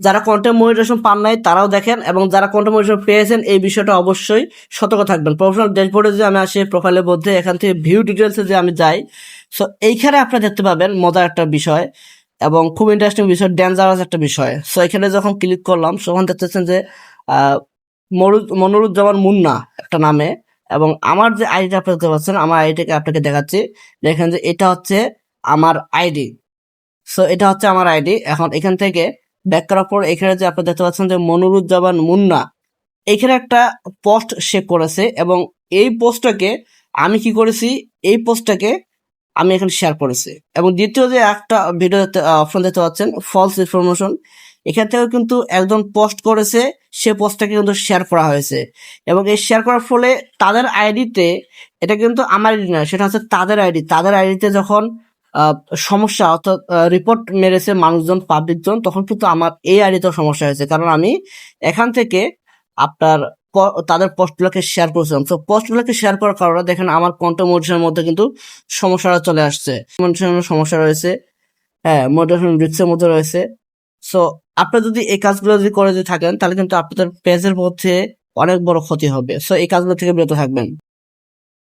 যারা content monetization পান নাই, তারাও দেখেন এবং যারা কন্টেন্ট মনিটাইজেশন পেয়েছেন এই বিষয়টা অবশ্যই সতর্ক থাকবেন। প্রফেশনাল ড্যাশবোর্ডে যে আমি আসি প্রোফাইলের মধ্যে এখান থেকে ভিউ ডিটেলসে যে আমি যাই সো এইখানে আপনারা দেখতে পাবেন মজার একটা বিষয় এবং খুব ইন্টারেস্টিং বিষয় ডেঞ্জারাস একটা বিষয়। সো এখানে যখন ক্লিক করলাম, তখন দেখতেছেন যে মরু- মনিরুজ্জামান মুন্না একটা নামে এবং আমার যে আইডিটা আপনি দেখতে পাচ্ছেন, আমার আইডিটাকে আপনাকে দেখাচ্ছি। দেখেন যে এটা হচ্ছে আমার আইডি সো এটা হচ্ছে আমার আইডি এখন এখান থেকে ব্যাক করার পর এখানে যে আপনি দেখতে পাচ্ছেন যে মনিরুজ্জামান মুন্না, এখানে একটা পোস্ট সে করেছে এবং এই পোস্টটাকে আমি কি করেছি, এই পোস্টটাকে আমি এখানে শেয়ার করেছি। এবং দ্বিতীয় যে একটা ভিডিও অপশন দেখতে পাচ্ছেন ফলস ইনফরমেশন এখান থেকেও কিন্তু একজন পোস্ট করেছে, সে পোস্টটাকে কিন্তু শেয়ার করা হয়েছে। এবং এই শেয়ার করার ফলে তাদের আইডিতে এটা কিন্তু আমার আইডি না, সেটা হচ্ছে তাদের আইডি তাদের আইডিতে যখন সমস্যা, অর্থাৎ রিপোর্ট মেরেছে মানুষজন পাবলিকজন তখন কিন্তু আমার এই আইডিতেও সমস্যা হয়েছে। কারণ আমি এখান থেকে আপনার তাদের পোস্টগুলোকে শেয়ার করেছিলাম। তো পোস্টগুলোকে শেয়ার করার কারণে দেখেন আমার কন্টেন্ট মোটিভেশনের মধ্যে কিন্তু সমস্যাটা চলে আসছে। সমস্যা রয়েছে হ্যাঁ মোটিভেশন রিক্সের মধ্যে রয়েছে। সো আপনারা যদি এই কাজগুলো যদি করে যদি থাকেন, তাহলে কিন্তু আপনাদের পেজের মধ্যে অনেক বড় ক্ষতি হবে। সো এই কাজগুলো থেকে বিরত থাকবেন।